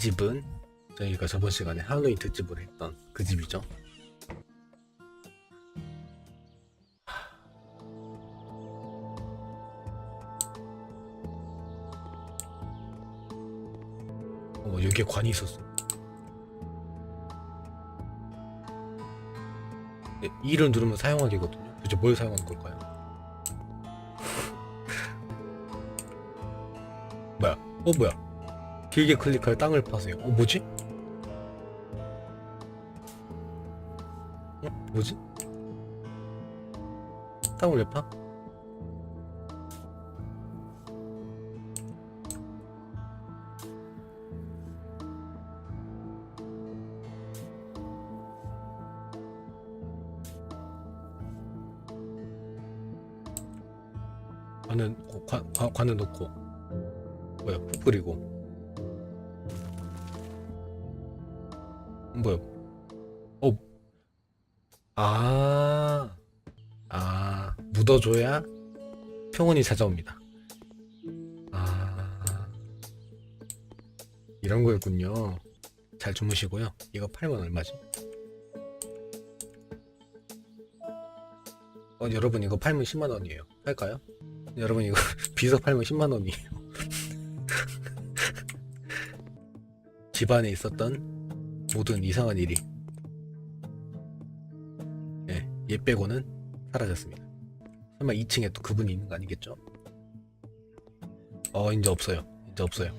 집은 저희가 저번 시간에 할로윈 특집을 했던 그 집이죠. 어, 여기에 관이 있었어. 네, E를 누르면 사용하기거든요. 도대체 뭘 사용하는 걸까요? 뭐야? 어 뭐야? 길게 클릭하여 땅을 파세요. 어 뭐지? 어 뭐지? 땅을 왜 파? 관은 어, 관, 관, 관을 놓고 뭐야 푹 끓이고 뭐야 어. 아, 아, 묻어줘야 평온이 찾아옵니다. 아, 이런 거였군요. 잘 주무시고요. 이거 팔면 얼마지? 어, 여러분 이거 팔면 10만 원이에요. 할까요? 여러분 이거 비서 팔면 10만 원이에요. 집안에 있었던 모든 이상한 일이 예, 얘 빼고는 사라졌습니다. 설마 2층에 또 그분이 있는 거 아니겠죠? 어 이제 없어요. 이제 없어요.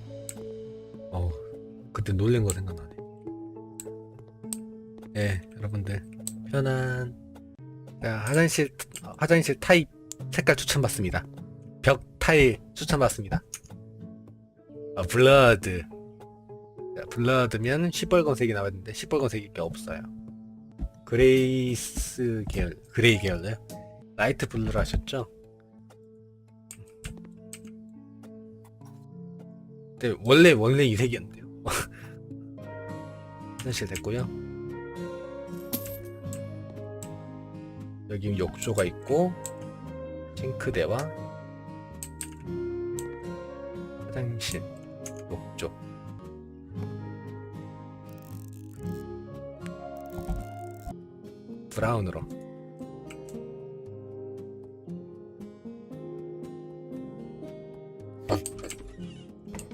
어 그때 놀란 거 생각나네. 예, 여러분들 편안. 자, 화장실 화장실 타입 색깔 추천받습니다. 벽 타일 추천받습니다. 아, 블러드. 자, 블러드면 시뻘건색이 나왔는데 시뻘건색이 게 없어요. 그레이스 계열, 그레이 계열로요? 라이트 블루로 하셨죠? 네, 원래, 원래 이 색이었는데요. 화장실 됐고요. 여기 욕조가 있고, 싱크대와 화장실, 브라운으로.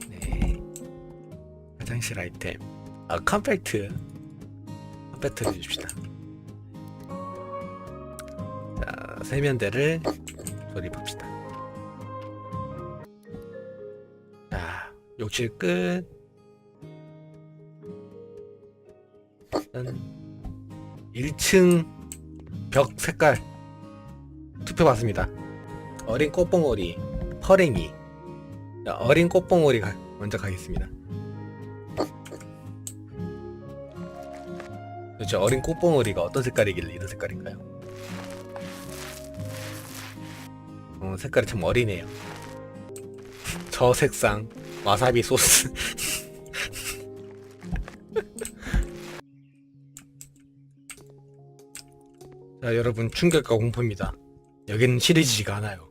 네. 화장실 아이템. 아, 컴팩트. 컴팩트를 줍시다. 자, 세면대를 조립합시다. 자, 욕실 끝. 1층 벽 색깔 투표 받습니다. 어린 꽃봉오리, 퍼랭이. 자, 어린 꽃봉오리 가, 먼저 가겠습니다. 도대체 어린 꽃봉오리가 어떤 색깔이길래 이런 색깔인가요? 어, 색깔이 참 어리네요. 저 색상, 와사비 소스. 자, 여러분, 충격과 공포입니다. 여기는 시리즈가 않아요.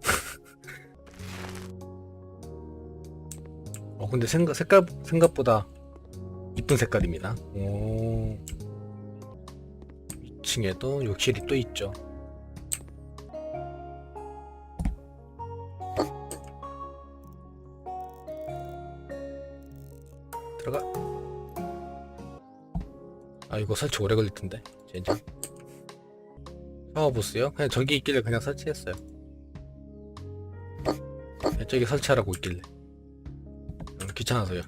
어, 근데 생각, 색깔, 생각보다 이쁜 색깔입니다. 오. 2층에도 욕실이 또 있죠. 들어가. 아, 이거 설치 오래 걸릴 텐데, 젠장. 샤워 부스요? 그냥 저기 있길래 그냥 설치했어요. 저기 설치하라고 있길래. 음, 귀찮아서요.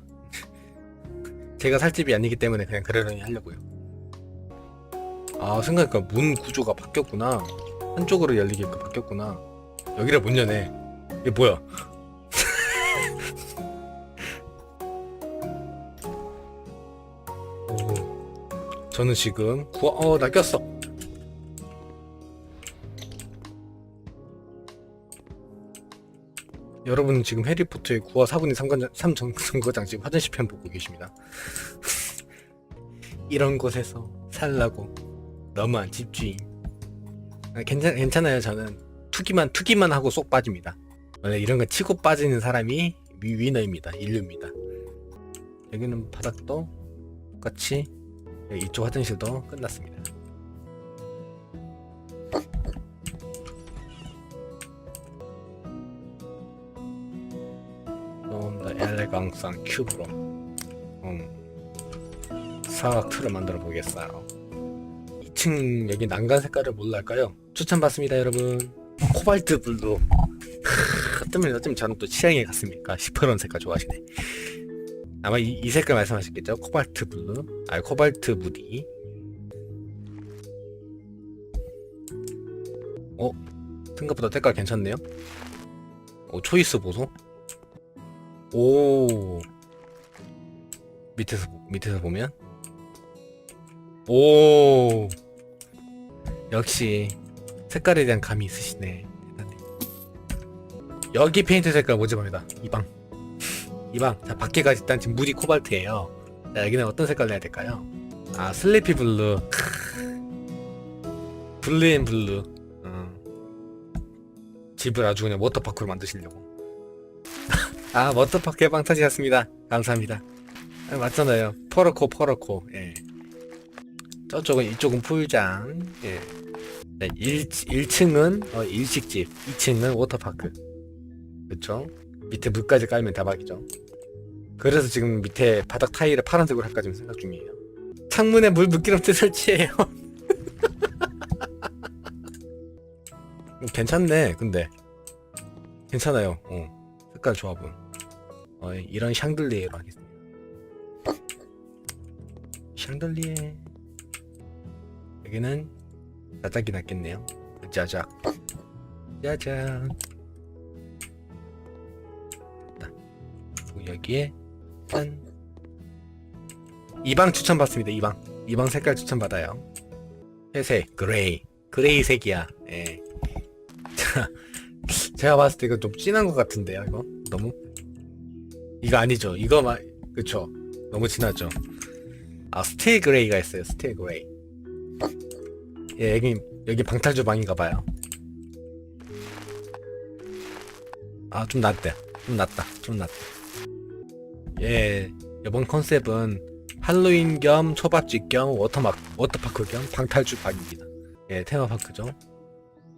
제가 살 집이 아니기 때문에 그냥 그러려니 하려고요. 아, 생각해보니까 문 구조가 바뀌었구나. 한쪽으로 열리게끔 바뀌었구나. 여기를 못 여네. 이게 뭐야? 오, 저는 지금 구워, 어, 나 꼈어. 여러분은 지금 해리포터의 9화 4분의 3관, 3정거장 지금 화장실 편 보고 계십니다. 이런 곳에서 살라고 너무한 집주인. 아, 괜찮, 괜찮아요. 저는 투기만, 투기만 하고 쏙 빠집니다. 원래 이런 거 치고 빠지는 사람이 위, 위너입니다. 인류입니다. 여기는 바닥도 똑같이 이쪽 화장실도 끝났습니다. 좀 더 엘레강스한 큐브로 음, 사각 틀을 만들어 보겠어요. 2층 여기 난간 색깔을 뭘로 할까요? 추천받습니다 여러분. 코발트 블루. 크, 뜨면 어쩌면 저는 또 취향이 같습니까? 시퍼런 색깔 좋아하시네. 아마 이, 이 색깔 말씀하셨겠죠? 코발트 블루. 아, 코발트 무디. 어? 생각보다 색깔 괜찮네요? 오, 초이스 보소? 오. 밑에서, 밑에서 보면? 오. 역시, 색깔에 대한 감이 있으시네. 대단해. 여기 페인트 색깔 모집합니다. 이 방. 이 방. 자, 밖에가 일단 지금 무디 코발트예요. 자, 여기는 어떤 색깔 내야 될까요? 아, 슬리피 블루. 크으. 블루 앤 블루. 어. 집을 아주 그냥 워터파크로 만드시려고. 아, 워터파크 개방 터지셨습니다. 감사합니다. 아, 맞잖아요. 퍼러코, 퍼러코. 예. 저쪽은, 이쪽은 풀장. 예. 네, 1, 1층은 어, 일식집, 2층은 워터파크. 그쵸? 밑에 물까지 깔면 대박이죠. 그래서 지금 밑에 바닥 타일을 파란색으로 할까 지금 생각 중이에요. 창문에 물 미끄럼틀 설치해요. 괜찮네, 근데. 괜찮아요. 어. 색깔 조합은. 어, 이런 샹들리에로 하겠습니다. 샹들리에. 여기는 짜작이 낫겠네요. 짜작. 짜잔. 여기에 짠. 이방 추천 받습니다. 이 방. 이방 색깔 추천 받아요. 회색, 그레이. 그레이 색이야. 예. 자, 제가 봤을 때 이거 좀 진한 것 같은데요, 이거? 너무? 이거 아니죠. 이거 막, 그쵸. 너무 진하죠. 아, 스틸 그레이가 있어요. 스틸 그레이. 예, 여기, 여기 방탈 주 방인가 봐요. 아, 좀 낫다. 좀 낫다. 좀 낫다. 예, 이번 컨셉은 할로윈 겸 초밥집 겸 워터막, 워터파크 겸 방탈 주 방입니다. 예, 테마파크죠.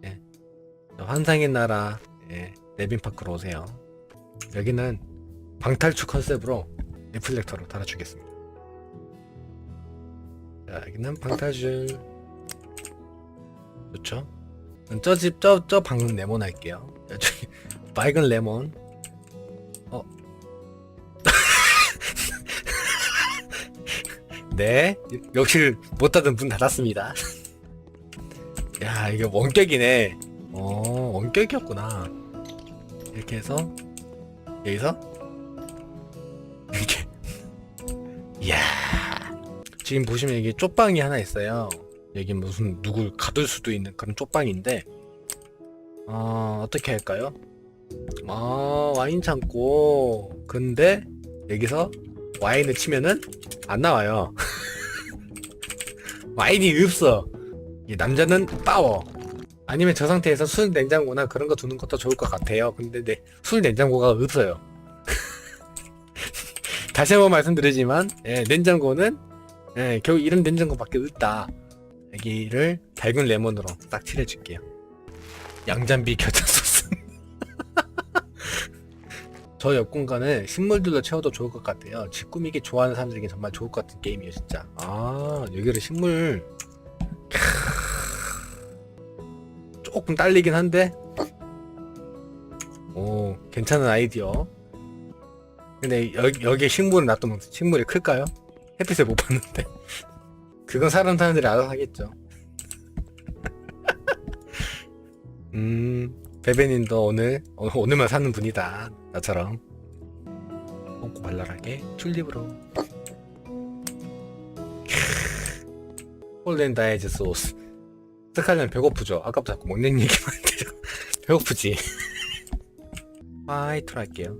예. 환상의 나라, 예, 네빈파크로 오세요. 여기는 방탈출 컨셉으로 리플렉터로 달아주겠습니다. 자, 여기는 방탈출. 좋죠? 저 집, 저, 저 방은 레몬 할게요. 저기, 맑은 레몬. 어. 네. 역시 못 닫은 문 닫았습니다. 야, 이게 원격이네. 어, 원격이었구나. 이렇게 해서, 여기서, 지금 보시면 여기 쪽방이 하나 있어요. 여기 무슨 누굴 가둘 수도 있는 그런 쪽방인데 어, 어떻게 할까요? 아 와인 창고. 근데 여기서 와인을 치면은 안 나와요. 와인이 없어. 이 남자는 파워. 아니면 저 상태에서 술 냉장고나 그런 거 두는 것도 좋을 것 같아요. 근데 네, 술 냉장고가 없어요. 다시 한번 말씀드리지만 예, 냉장고는 예, 겨우 이런 냉장고밖에 없다 여기를 밝은 레몬으로 딱 칠해줄게요. 양잔비 겨자 소스. 저 옆 공간을 식물들로 채워도 좋을 것 같아요. 집 꾸미기 좋아하는 사람들에게 정말 좋을 것 같은 게임이에요, 진짜. 아, 여기를 식물. 캬. 조금 딸리긴 한데. 오, 괜찮은 아이디어. 근데 여, 여기에 식물을 놔두면 식물이 클까요? 햇빛을 못 봤는데. 그건 사람 사람들이 알아서 하겠죠. 음, 베베님도 오늘 어, 오늘만 사는 분이다. 나처럼 홍고 발랄하게 튤립으로. 홀랜다이즈 소스. 스칼련 배고프죠? 아까부터 자꾸 먹는 얘기만 했는데 배고프지? 화이트로 할게요.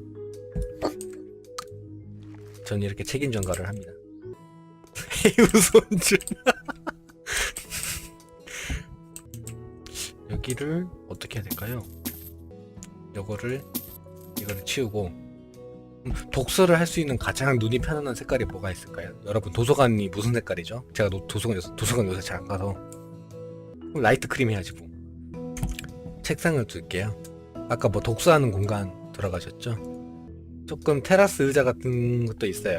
전 이렇게 책임 전가를 합니다. 해우손줄 여기를 어떻게 해야 될까요? 요거를 이거를 치우고 음, 독서를 할 수 있는 가장 눈이 편안한 색깔이 뭐가 있을까요? 여러분 도서관이 무슨 색깔이죠? 제가 노- 도서관 요새, 도서관 요새 잘 안 가서 그럼 라이트 크림 해야지 뭐 책상을 둘게요 아까 뭐 독서하는 공간 들어가셨죠? 조금 테라스 의자 같은 것도 있어요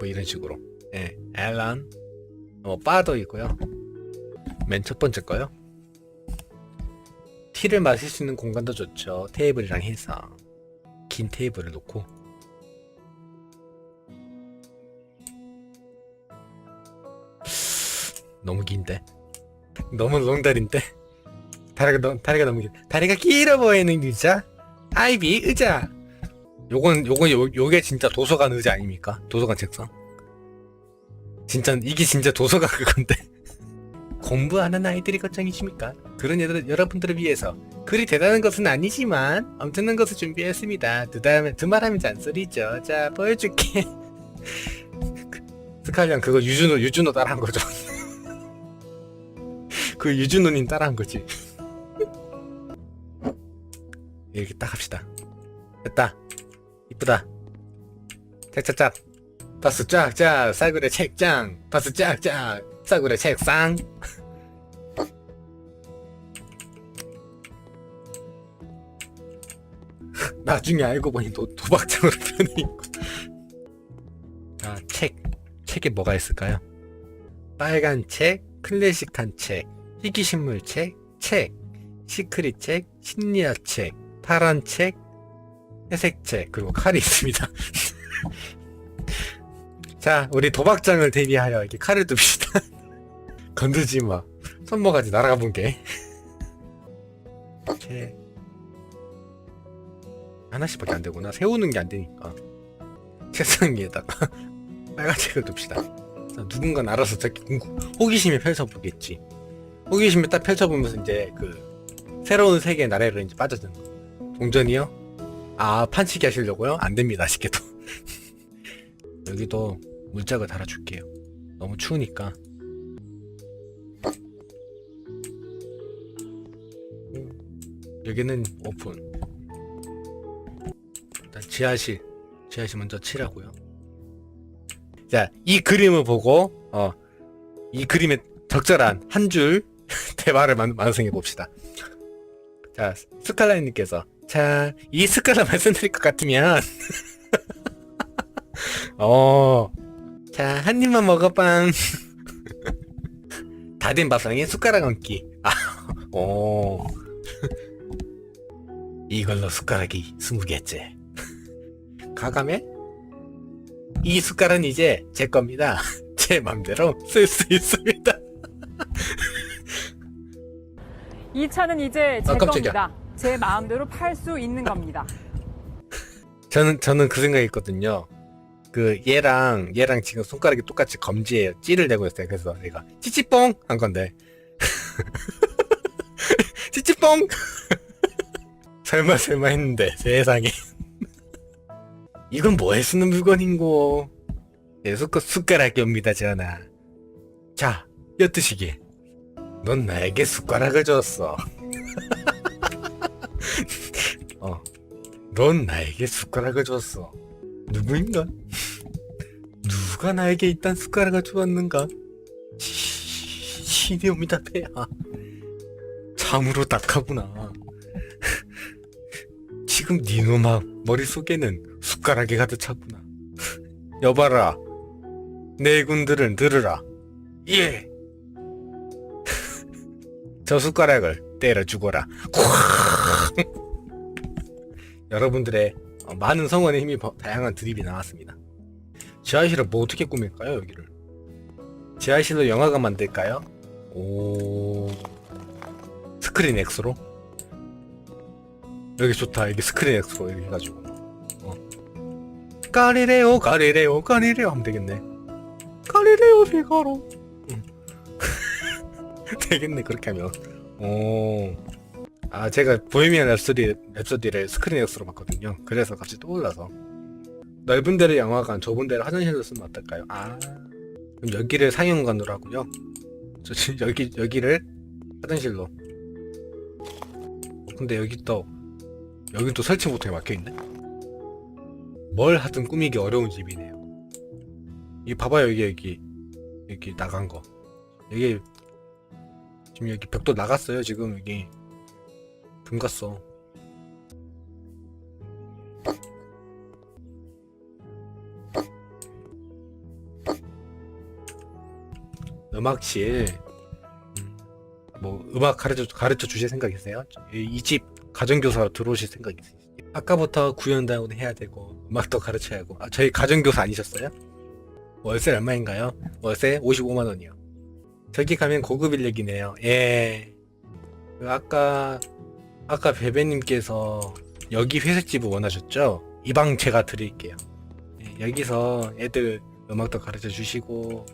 뭐 이런 식으로 예, 앨런 어, 바도 있고요. 맨 첫 번째 거요. 티를 마실 수 있는 공간도 좋죠. 테이블이랑 해서. 긴 테이블을 놓고. 너무 긴데? 너무 롱다리인데? 다리가 너무 다리가 너무 긴. 다리가 길어 보이는 의자? 아이비 의자. 요건 요건 요, 요게 진짜 도서관 의자 아닙니까? 도서관 책상 진짜 이게 진짜 도서관 그건데 공부하는 아이들이 걱정이십니까 그런 애들 여러분들을 위해서 그리 대단한 것은 아니지만 엄청난 것을 준비했습니다 두 다음에 두말하면 잔소리죠 자 보여줄게 스칼리언 그거 유준호 유준호 따라한 거죠 그 유준호님 따라한 거지. 이렇게 딱 합시다. 됐다. 이쁘다. 짝짝짝. 박수 짝짝. 싸구려 책장. 박수 짝짝. 싸구려 책상. 나중에 알고 보니 도, 도박장으로 변해 있고. 자, 책. 책에 뭐가 있을까요? 빨간 책, 클래식한 책, 희귀식물 책, 책, 시크릿 책, 심리학 책, 파란 책, 회색 책, 그리고 칼이 있습니다. 자, 우리 도박장을 대비하여 이렇게 칼을 둡시다. 건들지 마. 손모가지 날아가 본 게. 책. 하나씩밖에 안 되구나. 세우는 게 안 되니까. 책상 위에다가 빨간색을 둡시다. 자, 누군가 알아서 궁금- 호기심에 펼쳐보겠지. 호기심에 딱 펼쳐보면서 이제 그 새로운 세계의 나래로 이제 빠져드는 거. 동전이요? 아 판치기 하시려고요? 안 됩니다 아쉽게도. 여기도 물짝을 달아줄게요. 너무 추우니까. 여기는 오픈. 일단 지하실, 지하실 먼저 칠하고요. 자, 이 그림을 보고 어, 이 그림에 적절한 한 줄 대화를 만, 완성해 봅시다. 자, 스칼라님께서 자, 이 스칼라 말씀드릴 것 같으면 어, 자, 한 입만 먹어빵. 다된 밥상에 숟가락 얹기. 아, 오. 이걸로 숟가락이 스무 개째. 가감해? 이 숟갈은 이제 제 겁니다. 제 맘대로 쓸 수 있습니다. 이 차는 이제 제 아, 깜짝이야. 겁니다. 제 마음대로 팔 수 있는 겁니다. 저는 저는 그 생각했거든요. 그 얘랑 얘랑 지금 손가락이 똑같이 검지에 찌를 내고 있어요. 그래서 내가 찌찌뽕 한 건데. 찌찌뽕! 설마 설마 했는데 세상에. 이건 뭐에 쓰는 물건인고? 예, 숟가, 숟가락이옵니다 전하. 자 엿드시기. 넌 나에게 숟가락을 줬어. 어, 넌 나에게 숟가락을 줬어 누구인가? 누가 나에게 이딴 숟가락을 주었는가? 시- 신이옵니다 폐하 참으로 딱하구나 지금 니놈아 머릿속에는 숟가락이 가득 찼구나 여봐라 내 군들은 들으라 예! 저 숟가락을 때려 죽어라 여러분들의 어, 많은 성원의 힘이 버- 다양한 드립이 나왔습니다. 지하실을 뭐 어떻게 꾸밀까요 여기를? 지하실로 영화관 만들까요? 오 스크린 X로? 여기 좋다 여기 스크린 X로 이렇게 해가지고 어. 가리레오 가리레오 가리레오 하면 되겠네 가리레오 비가로 응. 되겠네 그렇게 하면 오 아 제가 보헤미안 랩소디, 랩소디를 스크린 X로 봤거든요. 그래서 갑자기 떠올라서. 넓은 데를 영화관 좁은 데를 화장실로 쓰면 어떨까요? 아 그럼 여기를 상영관으로 하고요. 저 지금 여기, 여기를 화장실로. 근데 여기 또 여기 또 설치 못하게 막혀 있네? 뭘 하든 꾸미기 어려운 집이네요. 이 봐봐요 여기 여기. 여기 나간 거. 여기 지금 여기 벽도 나갔어요 지금 여기 금 갔어. 음악실 음, 뭐 음악 가르쳐 가르쳐 주실 생각 있으세요? 이 집 가정교사로 들어오실 생각 있으세요? 아까부터 구현당을 해야 되고 음악도 가르쳐야 하고 아, 저희 가정교사 아니셨어요? 월세 얼마인가요? 월세 55만 원이요. 저기 가면 고급 인력이네요. 예. 그 아까 아까 베베님께서 여기 회색집을 원하셨죠? 이 방 제가 드릴게요. 예, 여기서 애들 음악도 가르쳐 주시고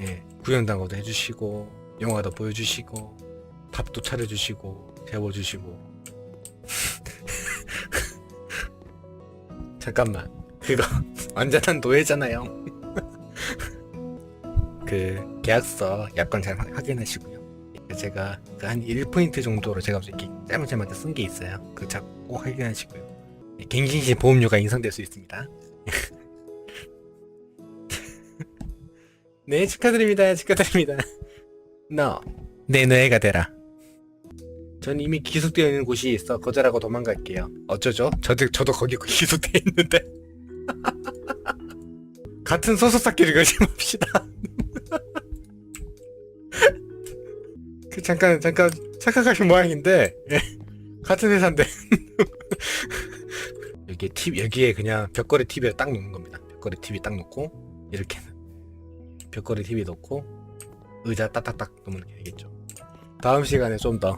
예, 구현당어도 해주시고 영화도 보여주시고 밥도 차려주시고 재워주시고 잠깐만 그거 완전한 노예잖아요 그 계약서 약관 잘 확- 확인하시고요 제가 그한 1포인트 정도로 제가 이렇게 짧은짧게 쓴 게 있어요. 그거 꼭 확인하시고요. 예, 갱신시 보험료가 인상될 수 있습니다. 네 축하드립니다. 축하드립니다. 너내 노예가 되라. 전 이미 기숙되어 있는 곳이 있어 거절하고 도망갈게요. 어쩌죠? 저도, 저도 거기 기숙되어 있는데. 같은 소속사끼리 거짓말합시다 그 잠깐 잠깐 착각하신 모양인데 예. 같은 회사인데 여기 팁 여기에 그냥 벽걸이 TV를 딱 놓는 겁니다 벽걸이 TV 딱 놓고 이렇게 벽걸이 TV 놓고 의자 딱딱딱 놓으면 되겠죠. 다음 시간에 좀 더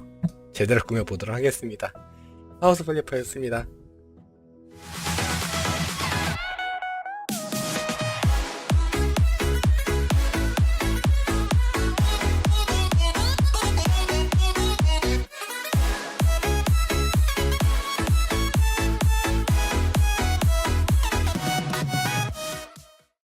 제대로 꾸며 보도록 하겠습니다. 하우스 플리퍼였습니다.